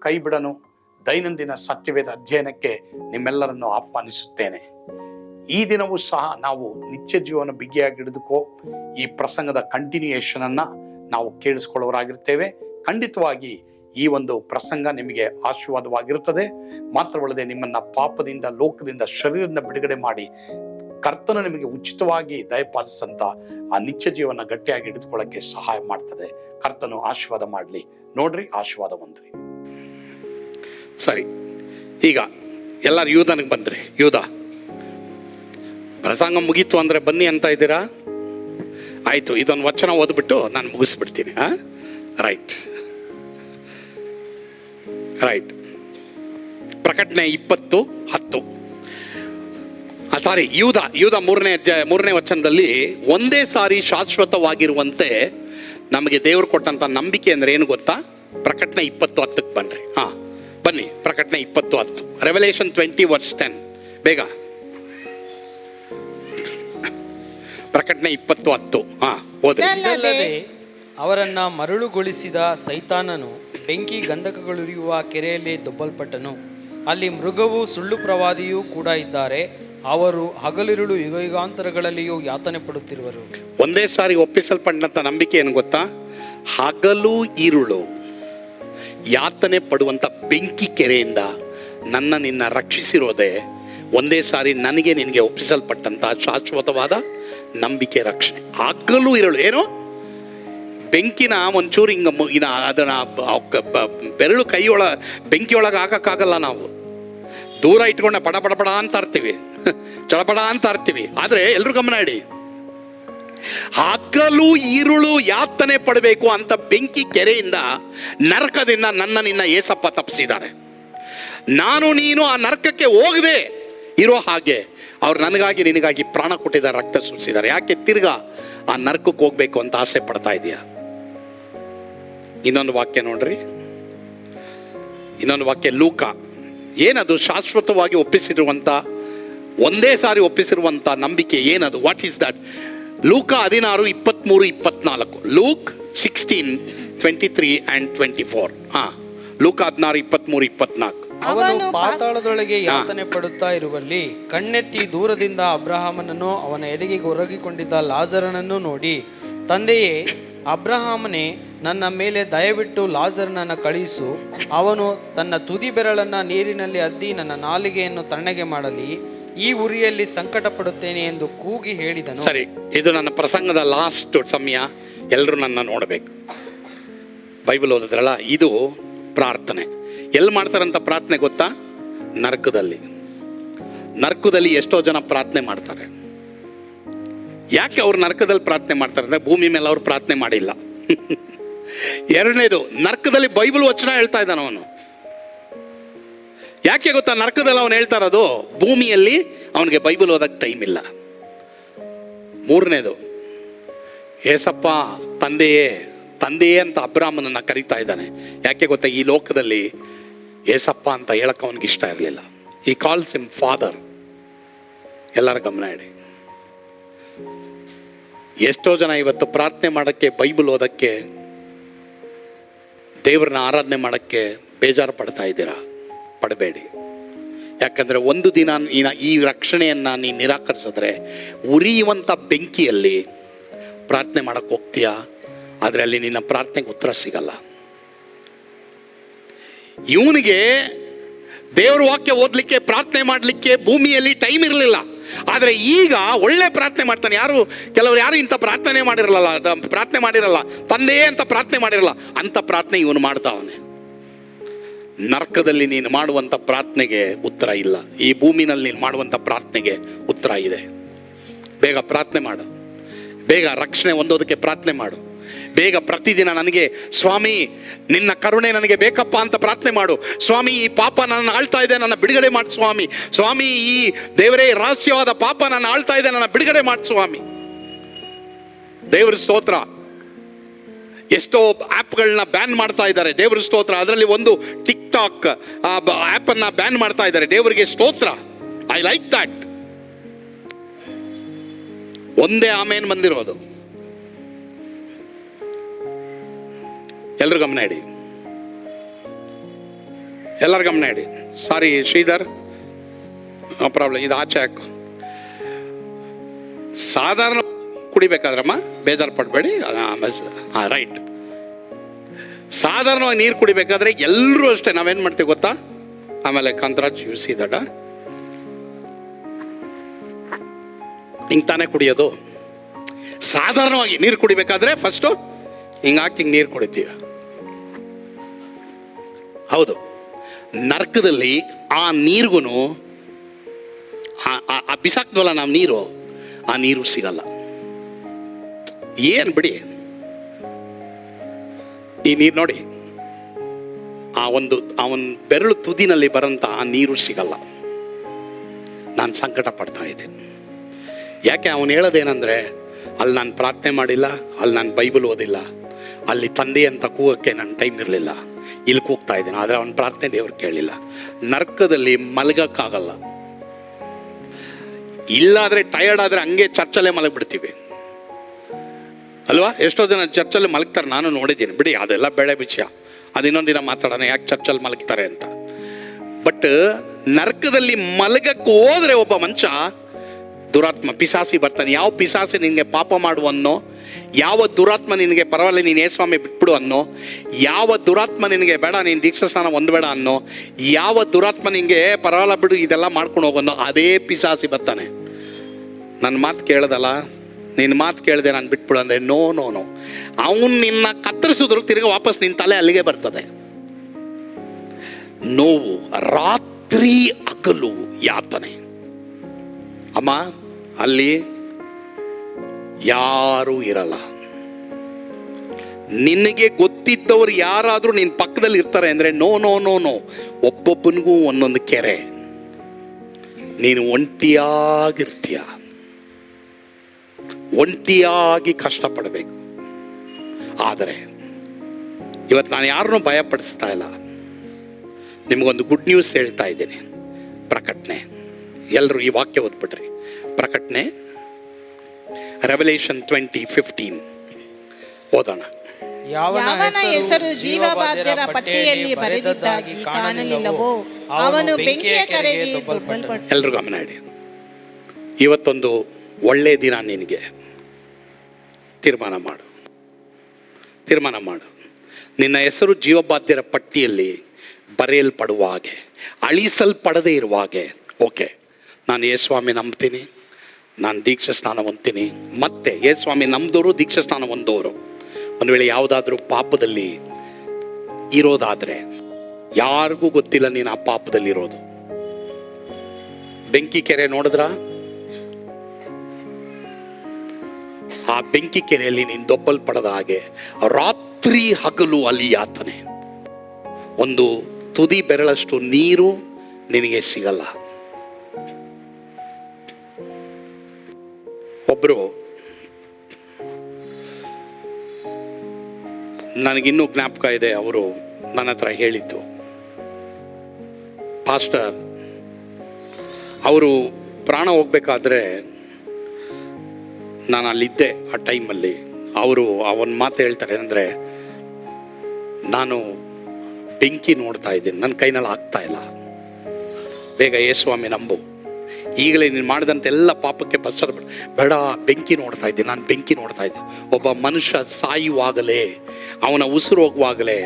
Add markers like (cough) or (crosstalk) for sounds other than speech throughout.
ಕೈ ಬಿಡನು. ದೈನಂದಿನ ಸತ್ಯವೇದ ಅಧ್ಯಯನಕ್ಕೆ ನಿಮ್ಮೆಲ್ಲರನ್ನು ಆಹ್ವಾನಿಸುತ್ತೇನೆ. ಈ ದಿನವೂ ಸಹ ನಾವು ನಿತ್ಯ ಜೀವನ ಬಿಗಿಯಾಗಿ ಹಿಡಿದುಕೋ ಈ ಪ್ರಸಂಗದ ಕಂಟಿನ್ಯೂಯೇಷನ್ ಅನ್ನ ನಾವು ಕೇಳಿಸ್ಕೊಳ್ಳೋರಾಗಿರ್ತೇವೆ ಖಂಡಿತವಾಗಿ ಈ ಒಂದು ಪ್ರಸಂಗ ನಿಮಗೆ ಆಶೀರ್ವಾದವಾಗಿರುತ್ತದೆ. ಮಾತ್ರವಲ್ಲದೆ ನಿಮ್ಮನ್ನ ಪಾಪದಿಂದ, ಲೋಕದಿಂದ, ಶರೀರದಿಂದ ಬಿಡುಗಡೆ ಮಾಡಿ ಕರ್ತನು ನಿಮಗೆ ಉಚಿತವಾಗಿ ದಯಪಾಲಿಸಿದಂತ ಆ ನಿತ್ಯ ಜೀವನ ಗಟ್ಟಿಯಾಗಿ ಹಿಡಿದುಕೊಳ್ಳಕ್ಕೆ ಸಹಾಯ ಮಾಡ್ತದೆ. ಕರ್ತನು ಆಶೀರ್ವಾದ ಮಾಡಲಿ. ನೋಡ್ರಿ, ಆಶೀರ್ವಾದ ಹೊಂದ್ರಿ. ಸರಿ. ಈಗ ಎಲ್ಲರೂ ಯೂದನಿಗೆ ಬಂದ್ರಿ, ಯೂದ, ಪ್ರಸಂಗ ಮುಗೀತು ಅಂದ್ರೆ ಬನ್ನಿ ಅಂತ ಇದ್ದೀರಾ? ಆಯ್ತು, ಇದೊಂದು ವಚನ ಓದ್ಬಿಟ್ಟು ನಾನು ಮುಗಿಸ್ಬಿಡ್ತೀನಿ ಹಾಂ ರೈಟ್ ರೈಟ್ ಪ್ರಕಟಣೆ ಇಪ್ಪತ್ತು, ಹತ್ತು. ಸಾರಿ ಯೂದ ಯೂದ ಮೂರನೇ ಮೂರನೇ ವಚನದಲ್ಲಿ ಒಂದೇ ಸಾರಿ ಶಾಶ್ವತವಾಗಿರುವಂತೆ ನಮಗೆ ದೇವರು ಕೊಟ್ಟಂತ ನಂಬಿಕೆ ಅಂದ್ರೆ ಏನು ಗೊತ್ತಾ? ಪ್ರಕಟಣೆ ಇಪ್ಪತ್ತು ಹತ್ತಕ್ಕೆ ಬನ್ನಿರಿ ಹಾ. ಬನ್ನಿ ಪ್ರಕಟಣೆ ಇಪ್ಪತ್ತು ಹತ್ತು. ರೆವಲ್ಯೂಷನ್ ಟ್ವೆಂಟಿ ವರ್ಸ್ ಟೆನ್ ಬೇಗ. ಪ್ರಕಟಣೆ ಇಪ್ಪತ್ತು ಹತ್ತು. ಹಾ ಓದ್ರಿ. ಅವರನ್ನ ಮರಳುಗೊಳಿಸಿದ ಸೈತಾನನು ಬೆಂಕಿ ಗಂಧಕಗಳುರಿಯುವ ಕೆರೆಯಲ್ಲಿ ದೊಬ್ಬಲ್ಪಟ್ಟನು. ಅಲ್ಲಿ ಮೃಗವು ಸುಳ್ಳು ಪ್ರವಾದಿಯೂ ಕೂಡ ಇದ್ದಾರೆ. ಅವರು ಹಗಲಿರುಳು ಯುಗ ಯುಗಾಂತರಗಳಲ್ಲಿಯೂ ಯಾತನೆ ಪಡುತ್ತಿರುವರು. ಒಂದೇ ಸಾರಿ ಒಪ್ಪಿಸಲ್ಪಟ್ಟಂತ ನಂಬಿಕೆ ಏನು ಗೊತ್ತಾ? ಹಗಲು ಈರುಳು ಯಾತನೆ ಪಡುವಂಥ ಬೆಂಕಿ ಕೆರೆಯಿಂದ ನನ್ನ ನಿನ್ನ ರಕ್ಷಿಸಿರೋದೆ ಒಂದೇ ಸಾರಿ ನನಗೆ ನಿನಗೆ ಒಪ್ಪಿಸಲ್ಪಟ್ಟಂತ ಶಾಶ್ವತವಾದ ನಂಬಿಕೆ ರಕ್ಷಣೆ. ಹಗಲು ಇರಳು ಏನು? ಬೆಂಕಿನ ಒಂಚೂರು ಹಿಂಗ ಮುಗಿನ ಅದನ್ನ ಬೆರಳು ಕೈಯೊಳ, ಬೆಂಕಿಯೊಳಗೆ ಹಾಕಕ್ಕಾಗಲ್ಲ ನಾವು. ದೂರ ಇಟ್ಕೊಂಡ ಪಡ ಪಡ ಪಡ ಅಂತ ಆರ್ತೀವಿ (laughs) ಚಡಪಡ ಅಂತ ಆರ್ತೀವಿ ಆದ್ರೆ ಎಲ್ಲರೂ ಗಮನ ಇಡಿ. ಹಗಲು ಈರುಳು ಯಾತನೆ ಪಡಬೇಕು ಅಂತ ಬೆಂಕಿ ಕೆರೆಯಿಂದ ನರಕದಿಂದ ನನ್ನ ನಿನ್ನ ಏಸಪ್ಪ ತಪ್ಪಿಸಿದ್ದಾರೆ. ನಾನು ನೀನು ಆ ನರಕಕ್ಕೆ ಹೋಗದೆ ಇರೋ ಹಾಗೆ ಅವ್ರು ನನಗಾಗಿ ನಿನಗಾಗಿ ಪ್ರಾಣ ಕೊಟ್ಟಿದ್ದಾರೆ ರಕ್ತ ಸುರಿಸಿದ್ದಾರೆ. ಯಾಕೆ ತಿರ್ಗಾ ಆ ನರಕಕ್ಕೆ ಹೋಗ್ಬೇಕು ಅಂತ ಆಸೆ ಪಡ್ತಾ ಇದೆಯಾ? ಇನ್ನೊಂದು ವಾಕ್ಯ ನೋಡ್ರಿ. ಇನ್ನೊಂದು ವಾಕ್ಯ ಲೂಕ. ಏನದು? ಶಾಶ್ವತವಾಗಿ ಒಪ್ಪಿಸಿರುವಂತ, ಒಂದೇ ಸಾರಿ ಒಪ್ಪಿಸಿರುವಂತ ನಂಬಿಕೆ ಏನದು? ವಾಟ್ ಈಸ್ ದಟ್ ಲೂಕ ಹದಿನಾರು ಇಪ್ಪತ್ತ್ಮೂರು ಇಪ್ಪತ್ನಾಲ್ಕು. Luke sixteen, twenty three and twenty four. ಹಾಂ, ಲೂಕ ಹದಿನಾರು ಇಪ್ಪತ್ತ್ಮೂರು ಇಪ್ಪತ್ನಾಲ್ಕು. ಅವನು ಪಾತಾಳದೊಳಗೆ ಯಾತನೆ ಪಡುತ್ತಾ ಇರುವಲ್ಲಿ ಕಣ್ಣೆತ್ತಿ ದೂರದಿಂದ ಅಬ್ರಹಾಮನನ್ನು ಅವನ ಎದೆಗೆ ಒರಗಿಕೊಂಡಿದ್ದ ಲಾಜರನನ್ನು ನೋಡಿ ತಂದೆಯೇ ಅಬ್ರಹಾಮನೇ ನನ್ನ ಮೇಲೆ ದಯವಿಟ್ಟು ಲಾಜರನನ್ನು ಕಳಿಸು ಅವನು ತನ್ನ ತುದಿ ಬೆರಳನ್ನು ನೀರಿನಲ್ಲಿ ಅದ್ದಿ ನನ್ನ ನಾಲಿಗೆಯನ್ನು ತಣ್ಣಗೆ ಮಾಡಲಿ. ಈ ಉರಿಯಲ್ಲಿ ಸಂಕಟ ಪಡುತ್ತೇನೆ ಎಂದು ಕೂಗಿ ಹೇಳಿದನು. ಸರಿ ಇದು ನನ್ನ ಪ್ರಸಂಗದ ಲಾಸ್ಟ್ ಸಮಯ. ಎಲ್ಲರೂ ನನ್ನ ನೋಡಬೇಕು. ಬೈಬಲ್ ಓದಿದ್ರಲ್ಲ ಇದು ಪ್ರಾರ್ಥನೆ. ಎಲ್ಲಿ ಮಾಡ್ತಾರಂತ ಪ್ರಾರ್ಥನೆ ಗೊತ್ತಾ? ನರಕದಲ್ಲಿ. ನರಕದಲ್ಲಿ ಎಷ್ಟೋ ಜನ ಪ್ರಾರ್ಥನೆ ಮಾಡ್ತಾರೆ. ಯಾಕೆ ಅವ್ರು ನರಕದಲ್ಲಿ ಪ್ರಾರ್ಥನೆ ಮಾಡ್ತಾರೆ ಅಂದ್ರೆ ಭೂಮಿ ಮೇಲೆ ಅವ್ರು ಪ್ರಾರ್ಥನೆ ಮಾಡಿಲ್ಲ. (laughs) ಎರಡನೇದು, ನರಕದಲ್ಲಿ ಬೈಬಲ್ ವಚನ ಹೇಳ್ತಾ ಇದ್ದಾನ ಅವನು. ಯಾಕೆ ಗೊತ್ತಾ? ನರಕದಲ್ಲಿ ಅವನು ಹೇಳ್ತಾ ಇರೋದು, ಭೂಮಿಯಲ್ಲಿ ಅವನಿಗೆ ಬೈಬಲ್ ಓದಕ್ಕೆ ಟೈಮ್ ಇಲ್ಲ. ಮೂರನೇದು, ಏಸಪ್ಪ ತಂದೆಯೇ ತಂದೆಯೇ ಅಂತ ಅಬ್ರಾಮನನ್ನ ಕರೀತಾ ಇದ್ದಾನೆ. ಯಾಕೆ ಗೊತ್ತಾ? ಈ ಲೋಕದಲ್ಲಿ ಏಸಪ್ಪ ಅಂತ ಹೇಳಕ್ಕೆ ಅವನಿಗೆ ಇಷ್ಟ ಇರಲಿಲ್ಲ. ಈ ಕಾಲ್ಸ್ ಇಮ್ ಫಾದರ್ ಎಲ್ಲರ ಗಮನ ಇಡಿ. ಎಷ್ಟೋ ಜನ ಇವತ್ತು ಪ್ರಾರ್ಥನೆ ಮಾಡೋಕ್ಕೆ, ಬೈಬಲ್ ಓದಕ್ಕೆ, ದೇವ್ರನ್ನ ಆರಾಧನೆ ಮಾಡೋಕ್ಕೆ ಬೇಜಾರು ಪಡ್ತಾ ಇದ್ದೀರಾ? ಪಡಬೇಡಿ. ಯಾಕಂದರೆ ಒಂದು ದಿನ ನೀನ ಈ ರಕ್ಷಣೆಯನ್ನು ನೀನು ನಿರಾಕರಿಸಿದ್ರೆ ಉರಿಯುವಂಥ ಬೆಂಕಿಯಲ್ಲಿ ಪ್ರಾರ್ಥನೆ ಮಾಡಕ್ಕೆ ಹೋಗ್ತೀಯಾ? ಆದರೆ ಅಲ್ಲಿ ನಿನ್ನ ಪ್ರಾರ್ಥನೆಗೆ ಉತ್ತರ ಸಿಗಲ್ಲ. ಇವನಿಗೆ ದೇವರ ವಾಕ್ಯ ಓದಲಿಕ್ಕೆ, ಪ್ರಾರ್ಥನೆ ಮಾಡಲಿಕ್ಕೆ ಭೂಮಿಯಲ್ಲಿ ಟೈಮ್ ಇರಲಿಲ್ಲ. ಆದರೆ ಈಗ ಒಳ್ಳೆ ಪ್ರಾರ್ಥನೆ ಮಾಡ್ತಾನೆ. ಯಾರು, ಕೆಲವರು ಯಾರು ಇಂಥ ಪ್ರಾರ್ಥನೆ ಮಾಡಿರಲ್ಲ ಪ್ರಾರ್ಥನೆ ಮಾಡಿರಲ್ಲ ತಂದೆಯೇ ಅಂತ ಪ್ರಾರ್ಥನೆ ಮಾಡಿರಲ್ಲ, ಅಂಥ ಪ್ರಾರ್ಥನೆ ಇವನು ಮಾಡ್ತಾವನೆ. ನರಕದಲ್ಲಿ ನೀನು ಮಾಡುವಂಥ ಪ್ರಾರ್ಥನೆಗೆ ಉತ್ತರ ಇಲ್ಲ. ಈ ಭೂಮಿನಲ್ಲಿ ನೀನು ಮಾಡುವಂಥ ಪ್ರಾರ್ಥನೆಗೆ ಉತ್ತರ ಇದೆ. ಬೇಗ ಪ್ರಾರ್ಥನೆ ಮಾಡು. ಬೇಗ ರಕ್ಷಣೆ ಹೊಂದೋದಕ್ಕೆ ಪ್ರಾರ್ಥನೆ ಮಾಡು. ಬೇಗ ಪ್ರತಿದಿನ ನನಗೆ, ಸ್ವಾಮಿ, ನಿನ್ನ ಕರುಣೆ ನನಗೆ ಬೇಕಪ್ಪ ಅಂತ ಪ್ರಾರ್ಥನೆ ಮಾಡು. ಸ್ವಾಮಿ, ಈ ಪಾಪ ನನ್ನ ಆಳ್ತಾ ಇದೆ, ನನ್ನ ಬಿಡುಗಡೆ ಮಾಡಿ, ಸ್ವಾಮಿ. ಸ್ವಾಮಿ, ಈ ದೇವರೇ ರಹಸ್ಯವಾದ ಪಾಪ ನನ್ನ ಆಳ್ತಾ ಇದೆ, ನನ್ನ ಬಿಡುಗಡೆ ಮಾಡಿ, ಸ್ವಾಮಿ. ದೇವರ ಸ್ತೋತ್ರ. ಎಷ್ಟೋ ಆ್ಯಪ್ಗಳನ್ನ ಬ್ಯಾನ್ ಮಾಡ್ತಾ ಇದ್ದಾರೆ. ದೇವರ ಸ್ತೋತ್ರ. ಅದರಲ್ಲಿ ಒಂದು ಟಿಕ್ ಟಾಕ್ ಆ್ಯಪನ್ನು ಬ್ಯಾನ್ ಮಾಡ್ತಾ ಇದ್ದಾರೆ. ದೇವರಿಗೆ ಸ್ತೋತ್ರ. ಐ ಲೈಕ್ ದಟ್ ಒಂದೇ ಆಮೇನ್ ಬಂದಿರೋದು. ಎಲ್ಲರೂ ಗಮನ ಇಡಿ. ಎಲ್ಲರ ಗಮನ ಇಡಿ. ಸಾರಿ ಶ್ರೀಧರ್ ಪ್ರಾಬ್ಲಮ್, ಇದು ಆಚೆ ಹಾಕು. ಸಾಧಾರಣ ಕುಡಿಬೇಕಾದ್ರಮ್ಮ ಬೇಜಾರು ಪಡಬೇಡಿ. ಹಾಂ ರೈಟ್. ಸಾಧಾರಣವಾಗಿ ನೀರು ಕುಡಿಬೇಕಾದ್ರೆ ಎಲ್ಲರೂ ಅಷ್ಟೇ, ನಾವೇನು ಮಾಡ್ತೀವಿ ಗೊತ್ತಾ? ಆಮೇಲೆ ಕಾಂತರಾಜ್ ಸಿ ದಡ ಹಿಂಗೆ ತಾನೇ ಕುಡಿಯೋದು. ಸಾಧಾರಣವಾಗಿ ನೀರು ಕುಡಿಬೇಕಾದ್ರೆ ಫಸ್ಟು ಹಿಂಗೆ ಹಾಕಿ ಹಿಂಗೆ ನೀರು ಕುಡಿತೀವಿ. ಹೌದು. ನರ್ಕದಲ್ಲಿ ಆ ನೀರಿಗೂ ಆ ಬಿಸಾಕ್ದ್ವಲ್ಲ ನಾವು ನೀರು, ಆ ನೀರು ಸಿಗಲ್ಲ. ಏನು ಬಿಡಿ? ಈ ನೀರು ನೋಡಿ. ಆ ಒಂದು ಆ ಒಂದು ಬೆರಳು ತುದಿನಲ್ಲಿ ಬರೋಂಥ ಆ ನೀರು ಸಿಗಲ್ಲ. ನಾನು ಸಂಕಟ ಪಡ್ತಾ ಇದ್ದೇನೆ. ಯಾಕೆ ಅವನು ಹೇಳೋದೇನಂದ್ರೆ, ಅಲ್ಲಿ ನಾನು ಪ್ರಾರ್ಥನೆ ಮಾಡಿಲ್ಲ, ಅಲ್ಲಿ ನಾನು ಬೈಬಲ್ ಓದಿಲ್ಲ, ಅಲ್ಲಿ ತಂದೆ ಅಂತ ಕೂಗಕ್ಕೆ ನನ್ನ ಟೈಮ್ ಇರಲಿಲ್ಲ. ಇಲ್ಲಿ ಕೂಗ್ತಾ ಇದ್ದೀನಿ, ಆದರೆ ಅವನ ಪ್ರಾರ್ಥನೆ ದೇವ್ರು ಕೇಳಿಲ್ಲ ನರ್ಕದಲ್ಲಿ ಮಲಗಕ್ಕಾಗಲ್ಲ. ಇಲ್ಲಾದ್ರೆ ಟಯರ್ಡ್ ಆದರೆ ಹಂಗೆ ಚರ್ಚಲ್ಲೇ ಮಲಗಿಬಿಡ್ತೀವಿ. ಅಲ್ವಾ? ಎಷ್ಟೋ ಜನ ಚರ್ಚಲ್ಲಿ ಮಲಗ್ತಾರೆ, ನಾನು ನೋಡಿದ್ದೀನಿ. ಬಿಡಿ, ಅದೆಲ್ಲ ಬೆಳೆ ವಿಷಯ. ಅದು ಇನ್ನೊಂದಿನ ದಿನ ಮಾತಾಡೋಣ, ಯಾಕೆ ಚರ್ಚಲ್ಲಿ ಮಲಗ್ತಾರೆ ಅಂತ. ಬಟ್ ನರ್ಕದಲ್ಲಿ ಮಲಗಕ್ಕೆ ಹೋದ್ರೆ ಒಬ್ಬ ಮನುಷ್ಯ ದುರಾತ್ಮ ಪಿಸಾಸಿ ಬರ್ತಾನೆ. ಯಾವ ಪಿಸಾಸಿ ನಿನಗೆ ಪಾಪ ಮಾಡು ಅನ್ನೋ, ಯಾವ ದುರಾತ್ಮ ನಿನಗೆ ಪರವಾಗಿಲ್ಲ, ನೀನು ಸ್ವಾಮಿ ಬಿಟ್ಬಿಡು ಅನ್ನೋ, ಯಾವ ದುರಾತ್ಮ ನಿನಗೆ ಬೇಡ, ನೀನು ದೀಕ್ಷಾ ಸ್ನಾನ ಬೇಡ ಅನ್ನೋ, ಯಾವ ದುರಾತ್ಮ ನಿನಗೆ ಪರವಾಗಿಲ್ಲ ಬಿಡು, ಇದೆಲ್ಲ ಮಾಡ್ಕೊಂಡು ಹೋಗನ್ನೋ ಅದೇ ಪಿಸಾಸಿ ಬರ್ತಾನೆ. ನನ್ನ ಮಾತು ಕೇಳ್ದಲ್ಲ? ನಿನ್ನ ಮಾತು ಕೇಳಿದೆ ನಾನು ಬಿಟ್ಬಿಡು ಅಂದರೆ ನೋ ನೋ ನೋ ಅವನು ನಿನ್ನ ಕತ್ತರಿಸಿದ್ರು ತಿರ್ಗಿ ವಾಪಸ್ ನಿನ್ನ ತಲೆ ಅಲ್ಲಿಗೆ ಬರ್ತದೆ. ನೋವು, ರಾತ್ರಿ ಅಗಲು ಯಾತನೆ. ಅಮ್ಮ, ಅಲ್ಲಿ ಯಾರೂ ಇರಲ್ಲ. ನಿನಗೆ ಗೊತ್ತಿದ್ದವರು ಯಾರಾದರೂ ನಿನ್ನ ಪಕ್ಕದಲ್ಲಿ ಇರ್ತಾರೆ ಅಂದರೆ ನೋ ನೋ ನೋ ನೋ, ಒಬ್ಬೊಬ್ಬನಿಗೂ ಒಂದೊಂದು ಕೆರೆ. ನೀನು ಒಂಟಿಯಾಗಿರ್ತೀಯ. ಒಂಟಿಯಾಗಿ ಕಷ್ಟಪಡಬೇಕು. ಆದರೆ, ಇವತ್ತು ನಾನು ಯಾರನ್ನೂ ಭಯಪಡಿಸ್ತಾ ಇಲ್ಲ. ನಿಮಗೊಂದು ಗುಡ್ ನ್ಯೂಸ್ ಹೇಳ್ತಾ ಇದ್ದೀನಿ. ಪ್ರಕಟಣೆ. ಎಲ್ಲರೂ ಈ ವಾಕ್ಯ ಓದ್ಬಿಟ್ರಿ. ಪ್ರಕಟಣೆ ರೆವಲ್ಯೂಷನ್ ಟ್ವೆಂಟಿ ಫಿಫ್ಟೀನ್ ಓದೋಣ. ಯಾವನ ಹೆಸರು ಜೀವಬಾಧ್ಯರ ಪಟ್ಟಿಯಲ್ಲಿ ಬರೆದಿದ್ದಾಗಿ ಕಾಣಲಿಲ್ಲವೋ? ಅವನು ಬೆಂಕಿಯ ಕರೆಗೆ ಎಲ್ಲರೂ ಗಮನ ಇಡಿ. ಇವತ್ತೊಂದು ಒಳ್ಳೆಯ ದಿನ ನಿನಗೆ. ತೀರ್ಮಾನ ಮಾಡು. ತೀರ್ಮಾನ ಮಾಡು. ನಿನ್ನ ಹೆಸರು ಜೀವಬಾಧ್ಯರ ಪಟ್ಟಿಯಲ್ಲಿ ಬರೆಯಲ್ಪಡುವ ಹಾಗೆ ಅಳಿಸಲ್ಪಡದೇ ಇರುವ ಹಾಗೆ. ಓಕೆ. ನಾನು ಯೇ ಸ್ವಾಮಿ ನಂಬ್ತೀನಿ. ನಾನು ದೀಕ್ಷಾ ಸ್ನಾನ ಹೊಂದ್ತೀನಿ. ಮತ್ತೆ ಯೇ ಸ್ವಾಮಿ ನಂಬಿದವರು, ದೀಕ್ಷಾ ಸ್ನಾನ ಹೊಂದೋರು. ಒಂದು ವೇಳೆ ಯಾವುದಾದ್ರೂ ಪಾಪದಲ್ಲಿ ಇರೋದಾದರೆ, ಯಾರಿಗೂ ಗೊತ್ತಿಲ್ಲ ನೀನು ಆ ಪಾಪದಲ್ಲಿರೋದು ಬೆಂಕಿ ಕೆರೆ ನೋಡಿದ್ರಾ? ಆ ಬೆಂಕಿ ಕೆರೆಯಲ್ಲಿ ನೀನು ದೊಬ್ಬಲ್ಪಡದ ಹಾಗೆ ರಾತ್ರಿ ಹಗಲು ಅಲ್ಲಿ ಯಾತನೆ ಒಂದು ತುದಿ ಬೆರಳಷ್ಟು ನೀರು ನಿನಗೆ ಸಿಗಲ್ಲ. ಒಬ್ರು ನನಗಿನ್ನೂ ಜ್ಞಾಪಕ ಇದೆ, ಅವರು ನನ್ನ ಹತ್ರ ಹೇಳಿದ್ದು. ಪಾಸ್ಟರ್, ಅವರು ಪ್ರಾಣ ಹೋಗ್ಬೇಕಾದ್ರೆ ನಾನು ಅಲ್ಲಿದ್ದೆ ಆ ಟೈಮಲ್ಲಿ. ಅವರು ಅವನ ಮಾತು ಹೇಳ್ತಾರೆ ಅಂದರೆ, ನಾನು ಬೆಂಕಿ ನೋಡ್ತಾ ಇದ್ದೀನಿ ನನ್ನ ಕೈನಲ್ಲಿ ಆಗ್ತಾ ಇಲ್ಲ. ಬೇಗ ಯೇಸ್ವಾಮಿ ಸ್ವಾಮಿ ನಂಬು. ಈಗಲೇ ನೀನು ಮಾಡಿದಂಥ ಎಲ್ಲ ಪಾಪಕ್ಕೆ ಪಶ್ಚಾತ್ತಾಪ ಬೇಡ, ಬೆಂಕಿ ನೋಡ್ತಾ ಇದ್ದೆ, ನಾನು ಬೆಂಕಿ ನೋಡ್ತಾ ಇದ್ದೆ. ಒಬ್ಬ ಮನುಷ್ಯ ಸಾಯುವಾಗಲೇ, ಅವನ ಉಸಿರು ಹೋಗುವಾಗಲೇ,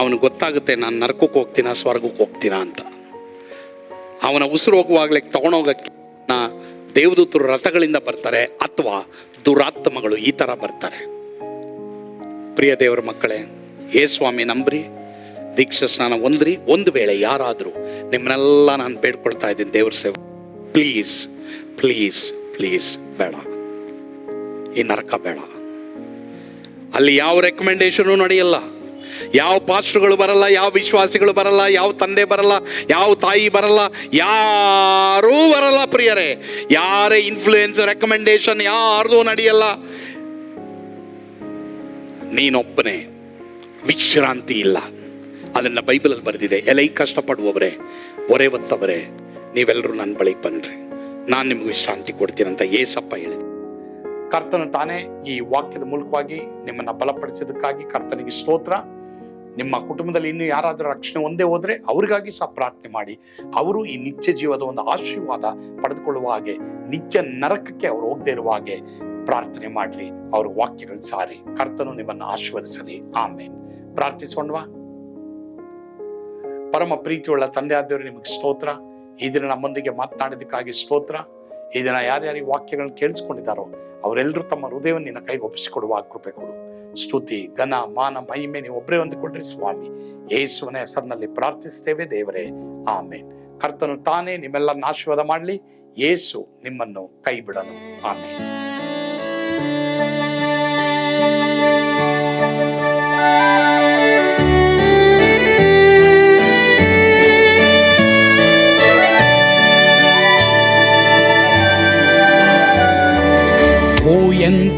ಅವನಿಗೆ ಗೊತ್ತಾಗುತ್ತೆ, ನಾನು ನರಕಕ್ಕೆ ಹೋಗ್ತೀನ, ಸ್ವರ್ಗಕ್ಕೆ ಹೋಗ್ತೀನ ಅಂತ. ಅವನ ಉಸಿರು ಹೋಗುವಾಗಲೇ ತಗೊಂಡೋಗಕ್ಕೆ ದೇವದೂತರು ರಥಗಳಿಂದ ಬರ್ತಾರೆ, ಅಥವಾ ದುರಾತ್ಮಗಳು ಈ ಥರ ಬರ್ತಾರೆ. ಪ್ರಿಯ ದೇವರ ಮಕ್ಕಳೇ ಹೇ ಸ್ವಾಮಿ ನಂಬ್ರಿ ದೀಕ್ಷಾ ಸ್ನಾನ ಒಂದ್ರಿ ಒಂದು ವೇಳೆ ಯಾರಾದರೂ ನಿಮ್ಮನ್ನೆಲ್ಲ ನಾನು ಬೇಡ್ಕೊಳ್ತಾ ಇದ್ದೀನಿ ದೇವ್ರ ಸೇವೆ ಪ್ಲೀಸ್ ಪ್ಲೀಸ್ ಪ್ಲೀಸ್ ಬೇಡ. ಈ ನರಕ ಬೇಡ. ಅಲ್ಲಿ ಯಾವ ರೆಕಮೆಂಡೇಶನು ನಡೆಯಲ್ಲ. ಯಾವ ಪಾಸ್ಟ್ರುಗಳು ಬರಲ್ಲ, ಯಾವ ವಿಶ್ವಾಸಿಗಳು ಬರಲ್ಲ, ಯಾವ ತಂದೆ ಬರಲ್ಲ, ಯಾವ ತಾಯಿ ಬರಲ್ಲ, ಯಾರೂ ಬರಲ್ಲ ಪ್ರಿಯರೇ. ಯಾರೇ ಇನ್ಫ್ಲೂಯೆನ್ಸ್ ರೆಕಮೆಂಡೇಶನ್ ಯಾರ್ದು ನಡೆಯಲ್ಲ. ನೀನೊಬ್ಬನೇ ವಿಶ್ರಾಂತಿ ಇಲ್ಲ. ಅದನ್ನು ಬೈಬಲಲ್ಲಿ ಬರೆದಿದೆ. ಎಲೈ ಕಷ್ಟಪಡುವವರೇ ಒರೆ ಹೊತ್ತವರೇ ನೀವೆಲ್ಲರೂ ನನ್ನ ಬಳಿಗೆ ಬನ್ನಿರಿ ನಾನು ನಿಮಗೆ ವಿಶ್ರಾಂತಿ ಕೊಡ್ತೀನಂತ ಏಸಪ್ಪ ಹೇಳಿದೆ. ಕರ್ತನು ತಾನೇ ಈ ವಾಕ್ಯದ ಮೂಲಕವಾಗಿ ನಿಮ್ಮನ್ನ ಬಲಪಡಿಸಿದ್ದಕ್ಕಾಗಿ ಕರ್ತನಿಗೆ ಸ್ತೋತ್ರ. ನಿಮ್ಮ ಕುಟುಂಬದಲ್ಲಿ ಇನ್ನು ಯಾರಾದರೂ ರಕ್ಷಣೆ ಒಂದೇ ಹೋದ್ರೆ ಅವರಿಗಾಗಿ ಸಹ ಪ್ರಾರ್ಥನೆ ಮಾಡಿ. ಅವರು ಈ ನಿತ್ಯ ಜೀವದ ಒಂದು ಆಶೀರ್ವಾದ ಪಡೆದುಕೊಳ್ಳುವ ಹಾಗೆ, ನಿತ್ಯ ನರಕಕ್ಕೆ ಅವರು ಹೋಗದೇ ಇರುವ ಹಾಗೆ ಪ್ರಾರ್ಥನೆ ಮಾಡ್ರಿ. ಅವ್ರ ವಾಕ್ಯಗಳು ಸಾರಿ. ಕರ್ತನು ನಿಮ್ಮನ್ನು ಆಶೀರ್ವದಿಸಲಿ. ಆಮೇಲೆ ಪ್ರಾರ್ಥಿಸೋಣವಾ. ಪರಮ ಪ್ರೀತಿಯುಳ್ಳ ತಂದೆ ನಿಮಗೆ ಸ್ತೋತ್ರ. ಈ ದಿನ ನಮ್ಮೊಂದಿಗೆ ಮಾತನಾಡಿದಕ್ಕಾಗಿ ಸ್ತೋತ್ರ. ಈ ದಿನ ಯಾರ್ಯಾರಿಗೆ ವಾಕ್ಯಗಳನ್ನು ವಾಕ್ಯಗಳನ್ನ ಕೇಳಿಸ್ಕೊಂಡಿದ್ದಾರೋ, ಅವರೆಲ್ಲರೂ ತಮ್ಮ ಹೃದಯವನ್ನು ನಿನ್ನ ಕೈಗೆ ಒಪ್ಪಿಸಿಕೊಡುವ ಕೃಪೆ ಕೊಡು. ಸ್ತುತಿ ಘನ ಮಾನ, ಮಹಿಮೆ ನೀವು ಒಬ್ಬರೇ ಹೊಂದಿಕೊಂಡ್ರಿ ಸ್ವಾಮಿ. ಯೇಸುವನ ಹೆಸರಿನಲ್ಲಿ ಪ್ರಾರ್ಥಿಸ್ತೇವೆ ದೇವರೇ. ಆಮೇನ್. ಕರ್ತನು ತಾನೇ ನಿಮ್ಮೆಲ್ಲ ಆಶೀರ್ವಾದ ಮಾಡಲಿ. ಯೇಸು ನಿಮ್ಮನ್ನು ಕೈ ಬಿಡನು ಆಮೇನ್.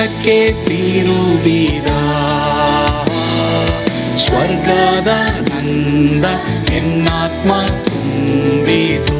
ದಿನಕ್ಕೆ ತಿರುಬಿದ ಸ್ವರ್ಗದ ನಂದ ಎನ್ನಾತ್ಮ ತುಂಬಿತು.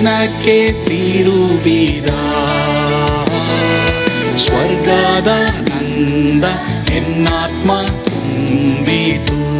ದಿನಕ್ಕೆ ತಿರುಬಿದ. ಸ್ವರ್ಗದ ನಂದ ಎನ್ನಾತ್ಮ ತುಂಬಿತು.